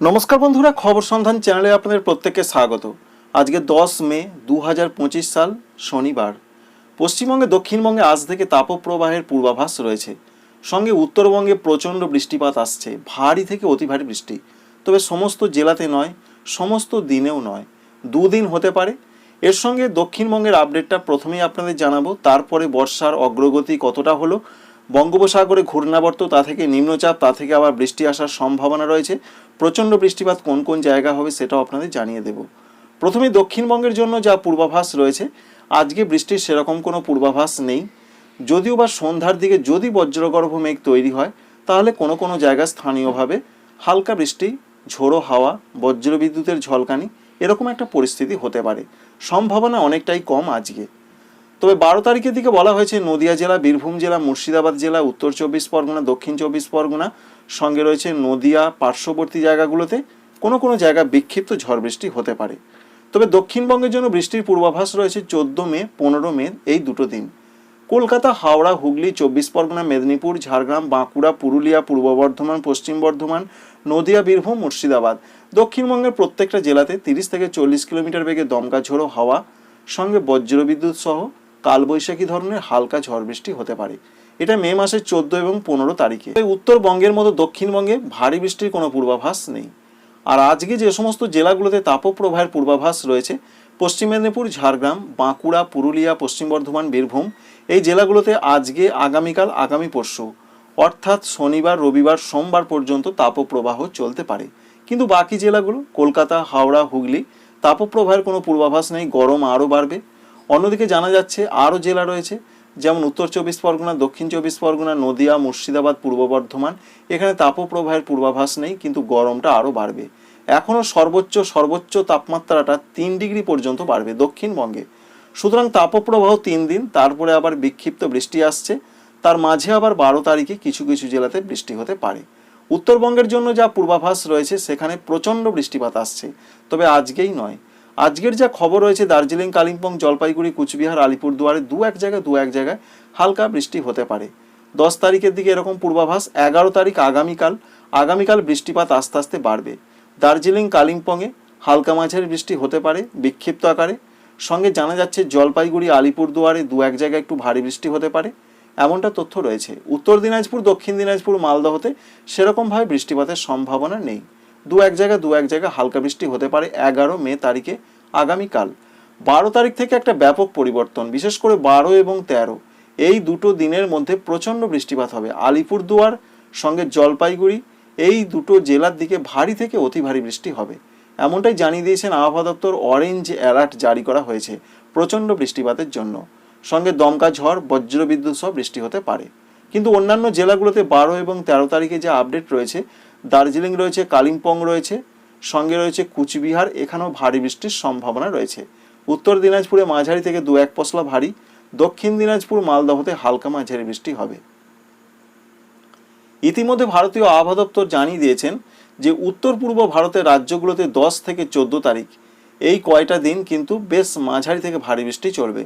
নমস্কার বন্ধুরা, খবর সন্ধান চ্যানেলে আপনাদের প্রত্যেককে স্বাগত। আজকে দশ মে দু হাজার পঁচিশ সাল, শনিবার। পশ্চিমবঙ্গে, দক্ষিণবঙ্গে আজ থেকে তাপপ্রবাহের পূর্বাভাস রয়েছে। সঙ্গে উত্তরবঙ্গে প্রচণ্ড বৃষ্টিপাত আসছে, ভারী থেকে অতি ভারী বৃষ্টি। তবে সমস্ত জেলাতে নয়, সমস্ত দিনেও নয়। দুদিন হতে পারে। এর সঙ্গে দক্ষিণবঙ্গের আপডেটটা প্রথমেই আপনাদের জানাব। তারপরে বর্ষার অগ্রগতি কতটা হলো বঙ্গোপসাগরে ঘূর্ণাবর্ত, তা থেকে নিম্নচাপ, তা থেকে আবার বৃষ্টি আসার সম্ভাবনা রয়েছে। প্রচণ্ড বৃষ্টিপাত কোন কোন জায়গা হবে সেটাও আপনাদের জানিয়ে দেব। প্রথমে দক্ষিণবঙ্গের জন্য যা পূর্বাভাস রয়েছে, আজকে বৃষ্টির সেরকম কোনো পূর্বাভাস নেই। যদিও বা সন্ধ্যার দিকে যদি বজ্রগর্ভ মেঘ তৈরি হয়, তাহলে কোনো কোনো জায়গা স্থানীয়ভাবে হালকা বৃষ্টি, ঝোড়ো হাওয়া, বজ্রবিদ্যুতের ঝলকানি, এরকম একটা পরিস্থিতি হতে পারে। সম্ভাবনা অনেকটাই কম আজকে। তবে বারো তারিখের দিকে বলা হয়েছে, নদিয়া জেলা, বীরভূম জেলা, মুর্শিদাবাদ জেলা, উত্তর চব্বিশ পরগনা, দক্ষিণ চব্বিশ পরগনা, সঙ্গে রয়েছে নদিয়া, পার্শ্ববর্তী জায়গাগুলোতে কোনো কোনো জায়গা বিক্ষিপ্ত ঝড় বৃষ্টি হতে পারে। তবে দক্ষিণবঙ্গের জন্য বৃষ্টির পূর্বাভাস রয়েছে, চোদ্দ মে, পনেরো মে এই দুটো দিন। কলকাতা, হাওড়া, হুগলি, চব্বিশ পরগনা, মেদিনীপুর, ঝাড়গ্রাম, বাঁকুড়া, পুরুলিয়া, পূর্ব বর্ধমান, পশ্চিম বর্ধমান, নদিয়া, বীরভূম, মুর্শিদাবাদ। দক্ষিণবঙ্গের প্রত্যেকটা জেলাতে তিরিশ থেকে চল্লিশ কিলোমিটার বেগে দমকা ঝোড়ো হাওয়া, সঙ্গে বজ্রবিদ্যুৎ সহ কালবৈশাখী ধরনের হালকা ঝড় বৃষ্টি হতে পারে। এটা মে মাসের চোদ্দ এবং পনেরো তারিখে। উত্তরবঙ্গের মতো দক্ষিণবঙ্গে ভারী বৃষ্টির কোনো পূর্বাভাস নেই। আর আজকে যে সমস্ত জেলাগুলোতে তাপপ্রবাহের পূর্বাভাস রয়েছে, পশ্চিম মেদিনীপুর, ঝাড়গ্রাম, বাঁকুড়া, পুরুলিয়া, পশ্চিম বর্ধমান, বীরভূম, এই জেলাগুলোতে আজকে, আগামীকাল, আগামী পরশু, অর্থাৎ শনিবার, রবিবার, সোমবার পর্যন্ত তাপপ্রবাহ চলতে পারে। কিন্তু বাকি জেলাগুলো, কলকাতা, হাওড়া, হুগলি, তাপপ্রবাহের কোনো পূর্বাভাস নেই, গরম আরও বাড়বে। অন্যদিকে জানা যাচ্ছে আরও জেলা রয়েছে, যেমন উত্তর চব্বিশ পরগনা, দক্ষিণ চব্বিশ পরগনা, নদিয়া, মুর্শিদাবাদ, পূর্ব বর্ধমান। এখানে তাপপ্রবাহের পূর্বাভাস নেই, কিন্তু গরমটা আরও বাড়বে। এখনও সর্বোচ্চ সর্বোচ্চ তাপমাত্রাটা তিন ডিগ্রি পর্যন্ত বাড়বে দক্ষিণবঙ্গে। সুতরাং তাপপ্রবাহ তিন দিন, তারপরে আবার বিক্ষিপ্ত বৃষ্টি আসছে। তার মাঝে আবার বারো তারিখে কিছু কিছু জেলাতে বৃষ্টি হতে পারে। উত্তরবঙ্গের জন্য যা পূর্বাভাস রয়েছে, সেখানে প্রচণ্ড বৃষ্টিপাত আসছে। তবে আজকেই নয় আজকের যা খবর রয়েছে দার্জিলিং, কালিম্পং, জলপাইগুড়ি, কুচবিহার, আলিপুরদুয়ারে দু এক জায়গায়, দু এক জায়গায় হালকা বৃষ্টি হতে পারে। দশ তারিখের দিকে এরকম পূর্বাভাস, এগারো তারিখ আগামীকাল আগামীকাল বৃষ্টিপাত আস্তে আস্তে বাড়বে। দার্জিলিং, কালিম্পংয়ে হালকা মাঝারি বৃষ্টি হতে পারে, বিক্ষিপ্ত আকারে। সঙ্গে জানা যাচ্ছে, জলপাইগুড়ি, আলিপুরদুয়ারে দু এক জায়গায় একটু ভারী বৃষ্টি হতে পারে, এমনটা তথ্য রয়েছে। উত্তর দিনাজপুর, দক্ষিণ দিনাজপুর, মালদহতে সেরকমভাবে বৃষ্টিপাতের সম্ভাবনা নেই। দু এক জায়গায়, দু এক জায়গায় হালকা বৃষ্টি হতে পারে এগারো মে তারিখে আগামীকাল। বারো তারিখ থেকে একটা ব্যাপক পরিবর্তন, বিশেষ করে বারো এবং তেরো। এই দুটো দিনের মধ্যে প্রচণ্ড বৃষ্টিপাত হবে। আলিপুরদুয়ার সঙ্গে জলপাইগুড়ি, এই দুটো জেলার দিকে ভারী থেকে অতি ভারী বৃষ্টি হবে। এমনটাই জানিয়ে দিয়েছেন আবহাওয়া দপ্তর অরেঞ্জ অ্যালার্ট জারি করা হয়েছে প্রচণ্ড বৃষ্টিপাতের জন্য। সঙ্গে দমকা ঝড়, বজ্রবিদ্যুৎ সহ বৃষ্টি হতে পারে। কিন্তু অন্যান্য জেলাগুলোতে বারো এবং তেরো তারিখে যে আপডেট রয়েছে দার্জিলিং রয়েছে, কালিম্পং রয়েছে, সঙ্গে রয়েছে কুচবিহার, এখানেও ভারী বৃষ্টির সম্ভাবনা রয়েছে। উত্তর দিনাজপুরে মাঝারি থেকে দু এক পশলা ভারী, দক্ষিণ দিনাজপুর মালদহতে হালকা মাঝারি বৃষ্টি হবে। ইতিমধ্যে ভারতীয় আবহাওয়া দপ্তর জানিয়ে দিয়েছেন যে উত্তর পূর্ব ভারতের রাজ্যগুলোতে দশ থেকে চোদ্দ তারিখ, এই কয়টা দিন কিন্তু বেশ মাঝারি থেকে ভারী বৃষ্টি চলবে।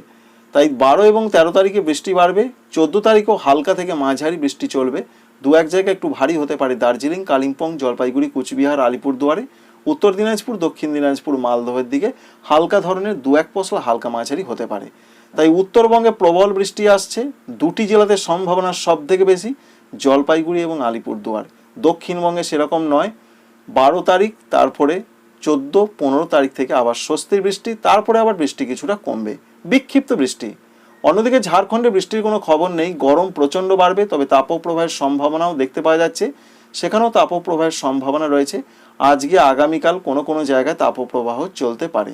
তাই বারো এবং তেরো তারিখে বৃষ্টি বাড়বে, চোদ্দ তারিখও হালকা থেকে মাঝারি বৃষ্টি চলবে দু এক জায়গায় একটু ভারী হতে পারে। দার্জিলিং, কালিম্পং, জলপাইগুড়ি, কুচবিহার, আলিপুরদুয়ারে, উত্তর দিনাজপুর, দক্ষিণ দিনাজপুর, মালদহের দিকে হালকা ধরনের দু এক পশলা হালকা মাঝারি হতে পারে। তাই উত্তরবঙ্গে প্রবল বৃষ্টি আসছে। দুটি জেলাতে সম্ভাবনা সব থেকে বেশি, জলপাইগুড়ি এবং আলিপুরদুয়ার। দক্ষিণবঙ্গে সেরকম নয়। বারো তারিখ, তারপরে চোদ্দ, পনেরো তারিখ থেকে আবার স্বস্তির বৃষ্টি, তারপরে আবার বৃষ্টি কিছুটা কমবে। বিক্ষিপ্ত বৃষ্টি। অন্যদিকে ঝাড়খণ্ডে বৃষ্টির কোনো খবর নেই, গরম প্রচণ্ড বাড়বে, তবে তাপপ্রবাহের সম্ভাবনাও দেখতে পাওয়া যাচ্ছে। সেখানেও তাপপ্রবাহের সম্ভাবনা রয়েছে। আজকে আগামীকাল কোনো কোনো জায়গায় তাপপ্রবাহ চলতে পারে।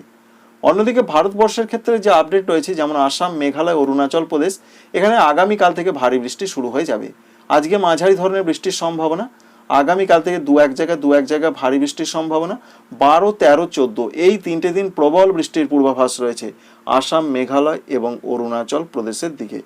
অন্যদিকে ভারতবর্ষের ক্ষেত্রে যে আপডেট রয়েছে, যেমন আসাম, মেঘালয়, অরুণাচল প্রদেশ, এখানে আগামীকাল থেকে ভারী বৃষ্টি শুরু হয়ে যাবে। আজকে মাঝারি ধরনের বৃষ্টির সম্ভাবনা। আগামীকাল থেকে দু এক জায়গায়, দু এক জায়গায় ভারী বৃষ্টির সম্ভাবনা। বারো, তেরো, চোদ্দ, এই তিনটে দিন প্রবল বৃষ্টির পূর্বাভাস রয়েছে। আসাম, মেঘালয় এবং অরুণাচল প্রদেশের দিকে।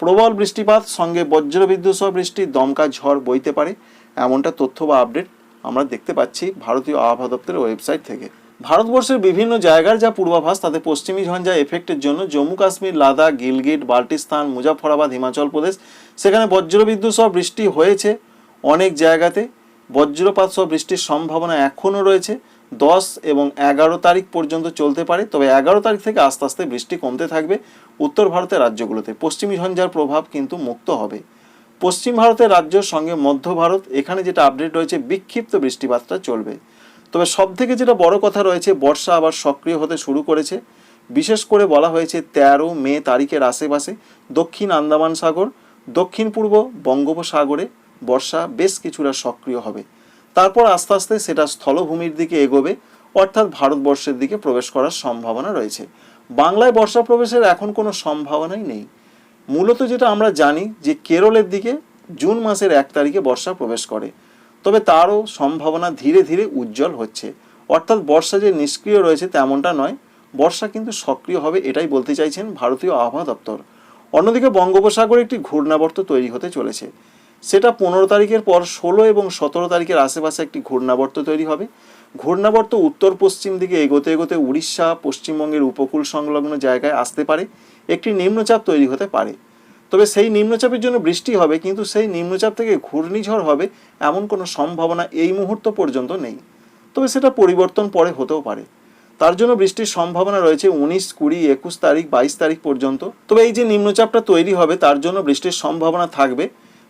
প্রবল বৃষ্টিপাত, সঙ্গে বজ্রবিদ্যুৎ সহ বৃষ্টি, দমকা ঝড় বইতে পারে। এমনটা তথ্য বা আপডেট আমরা দেখতে পাচ্ছি ভারতীয় আবহাওয়া দপ্তরের ওয়েবসাইট থেকে। ভারতবর্ষের বিভিন্ন জায়গার যা পূর্বাভাস, তাতে পশ্চিমী ঝঞ্ঝা এফেক্টের জন্য জম্মু, কাশ্মীর, লাদাখ, গিলগিট, বাল্টিস্তান, মুজাফরাবাদ, হিমাচল প্রদেশ, সেখানে বজ্রবিদ্যুৎ সহ বৃষ্টি হয়েছে অনেক জায়গাতে। বজ্রপাত সহ বৃষ্টির সম্ভাবনা এখনও রয়েছে। দশ এবং এগারো তারিখ পর্যন্ত চলতে পারে, তবে এগারো তারিখ থেকে আস্তে আস্তে বৃষ্টি কমতে থাকবে উত্তর ভারতের রাজ্যগুলোতে। পশ্চিমী ঝঞ্ঝার প্রভাব কিন্তু মুক্ত হবে। পশ্চিম ভারতের রাজ্যের সঙ্গে মধ্য ভারত, এখানে যেটা আপডেট রয়েছে, বিক্ষিপ্ত বৃষ্টিপাতটা চলবে। তবে সব থেকে যেটা বড় কথা রয়েছে, বর্ষা আবার সক্রিয় হতে শুরু করেছে। বিশেষ করে বলা হয়েছে, তেরো মে তারিখের আশেপাশে দক্ষিণ আন্দামান সাগর, দক্ষিণ পূর্ব বঙ্গোপসাগরে বর্ষা বেশ কিছুটা সক্রিয় হবে। তারপর আস্তে আস্তে সেটা স্থলভূমির দিকে এগোবে, অর্থাৎ ভারতবর্ষের দিকে প্রবেশ করার সম্ভাবনা রয়েছে। বাংলায় বর্ষা প্রবেশের এখন কোনো সম্ভাবনাই নেই। মূলত যেটা আমরা জানি যে কেরলের দিকে জুন মাসের এক তারিখে বর্ষা প্রবেশ করে। তবে তারও সম্ভাবনা ধীরে ধীরে উজ্জ্বল হচ্ছে। অর্থাৎ বর্ষা যে নিষ্ক্রিয় রয়েছে তেমনটা নয়, বর্ষা কিন্তু সক্রিয় হবে এটাই বলতে চাইছেন ভারতীয় আবহাওয়া দপ্তর। অন্যদিকে বঙ্গোপসাগরে একটি ঘূর্ণাবর্ত তৈরি হতে চলেছে। সেটা পনেরো তারিখের পর ষোলো এবং সতেরো তারিখের আশেপাশে একটি ঘূর্ণাবর্ত তৈরি হবে। ঘূর্ণাবর্ত উত্তর পশ্চিম দিকে এগোতে এগোতে উড়িষ্যা, পশ্চিমবঙ্গের উপকূল সংলগ্ন জায়গায় আসতে পারে। একটি নিম্নচাপ তৈরি হতে পারে। তবে সেই নিম্নচাপের জন্য বৃষ্টি হবে, কিন্তু সেই নিম্নচাপ থেকে ঘূর্ণিঝড় হবে এমন কোনো সম্ভাবনা এই মুহূর্ত পর্যন্ত নেই। তবে সেটা পরিবর্তন পরে হতেও পারে। তার জন্য বৃষ্টির সম্ভাবনা রয়েছে উনিশ, কুড়ি, একুশ তারিখ, বাইশ তারিখ পর্যন্ত। তবে এই যে নিম্নচাপটা তৈরি হবে, তার জন্য বৃষ্টির সম্ভাবনা থাকবে।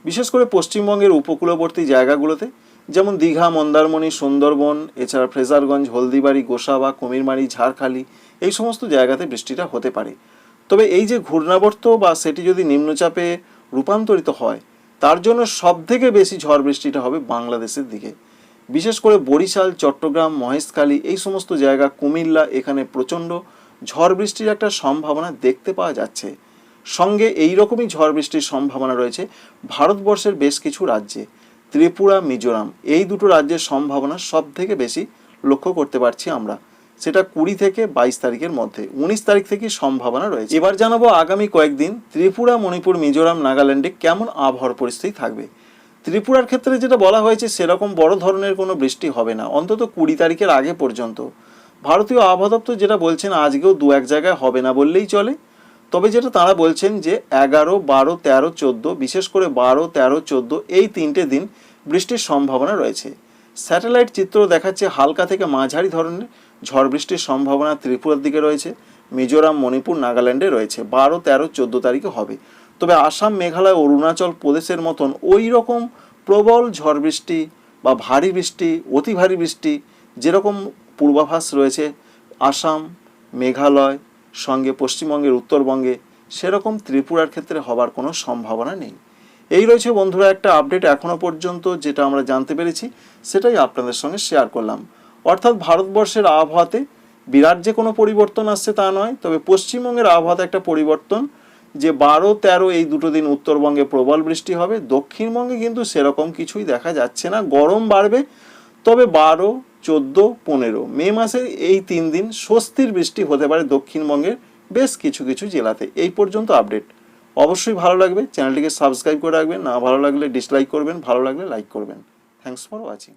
বিশেষ করে পশ্চিমবঙ্গের উপকূলবর্তী জায়গাগুলোতে, যেমন দীঘা, মন্দারমণি, সুন্দরবন, এছাড়া ফ্রেজারগঞ্জ, হলদিবাড়ি, গোসাবা, কুমিরমারি, ঝাড়খালি, এই সমস্ত জায়গাতে বৃষ্টিটা হতে পারে। তবে এই যে ঘূর্ণাবর্ত বা সেটি যদি নিম্নচাপে রূপান্তরিত হয়, তার জন্য সবথেকে বেশি ঝড় বৃষ্টিটা হবে বাংলাদেশের দিকে। বিশেষ করে বরিশাল, চট্টগ্রাম, মহেশখালী, এই সমস্ত জায়গা, কুমিল্লা, এখানে প্রচণ্ড ঝড় বৃষ্টির একটা সম্ভাবনা দেখতে পাওয়া যাচ্ছে। সঙ্গে এই রকমই ঝড় বৃষ্টির সম্ভাবনা রয়েছে ভারতবর্ষের বেশ কিছু রাজ্যে। ত্রিপুরা, মিজোরাম, এই দুটো রাজ্যের সম্ভাবনা সব থেকে বেশি লক্ষ্য করতে পারছি আমরা। সেটা কুড়ি থেকে বাইশ তারিখের মধ্যে। উনিশ তারিখ থেকে সম্ভাবনা রয়েছে। এবার জানাব আগামী কয়েকদিন ত্রিপুরা, মণিপুর, মিজোরাম, নাগাল্যান্ডে কেমন আবহাওয়ার পরিস্থিতি থাকবে। ত্রিপুরার ক্ষেত্রে যেটা বলা হয়েছে, সেরকম বড় ধরনের কোনো বৃষ্টি হবে না, অন্তত কুড়ি তারিখের আগে পর্যন্ত। ভারতীয় আবহাওয়া দপ্তর যেটা বলছেন, আজকেও দু এক জায়গায় হবে না বললেই চলে। তবে যেটা তারা বলছেন যে এগারো, বারো, তেরো, চোদ্দ, বিশেষ করে বারো, তেরো, চোদ্দ, এই তিনটে দিন বৃষ্টির সম্ভাবনা রয়েছে। স্যাটেলাইট চিত্র দেখাচ্ছে হালকা থেকে মাঝারি ধরনের ঝড় বৃষ্টির সম্ভাবনা ত্রিপুরার দিকে রয়েছে, মিজোরাম, মণিপুর, নাগাল্যান্ডে রয়েছে। বারো, তেরো, চোদ্দ তারিখে হবে। তবে আসাম, মেঘালয়, অরুণাচল প্রদেশের মতন ওই রকম প্রবল ঝড় বৃষ্টি বা ভারী বৃষ্টি, অতি ভারী বৃষ্টি যেরকম পূর্বাভাস রয়েছে, আসাম, মেঘালয় সঙ্গে পশ্চিমবঙ্গের উত্তরবঙ্গে সেরকম ত্রিপুরার ক্ষেত্রে হবার কোনো সম্ভাবনা নেই। এই রয়েছে বন্ধুরা, একটা আপডেট এখনও পর্যন্ত যেটা আমরা জানতে পেরেছি, সেটাই আপনাদের সঙ্গে শেয়ার করলাম। অর্থাৎ ভারতবর্ষের আবহাওয়াতে বিরাট যে কোনো পরিবর্তন আসছে তা নয়, তবে পশ্চিমবঙ্গের আবহাওয়াতে একটা পরিবর্তন, যে বারো, তেরো এই দুটো দিন উত্তরবঙ্গে প্রবল বৃষ্টি হবে, দক্ষিণবঙ্গে কিন্তু সেরকম কিছুই দেখা যাচ্ছে না, গরম বাড়বে, তবে বারো চোদ্দ, পনেরো। মে মাসের এই তিন দিন স্বস্তির বৃষ্টি হতে পারে দক্ষিণবঙ্গের বেশ কিছু কিছু জেলাতে। এই পর্যন্ত আপডেট। অবশ্যই ভালো লাগবে। চ্যানেলটিকে সাবস্ক্রাইব করে রাখবেন। না ভালো লাগলে ডিসলাইক করবেন, ভালো লাগলে লাইক করবেন। Thanks for watching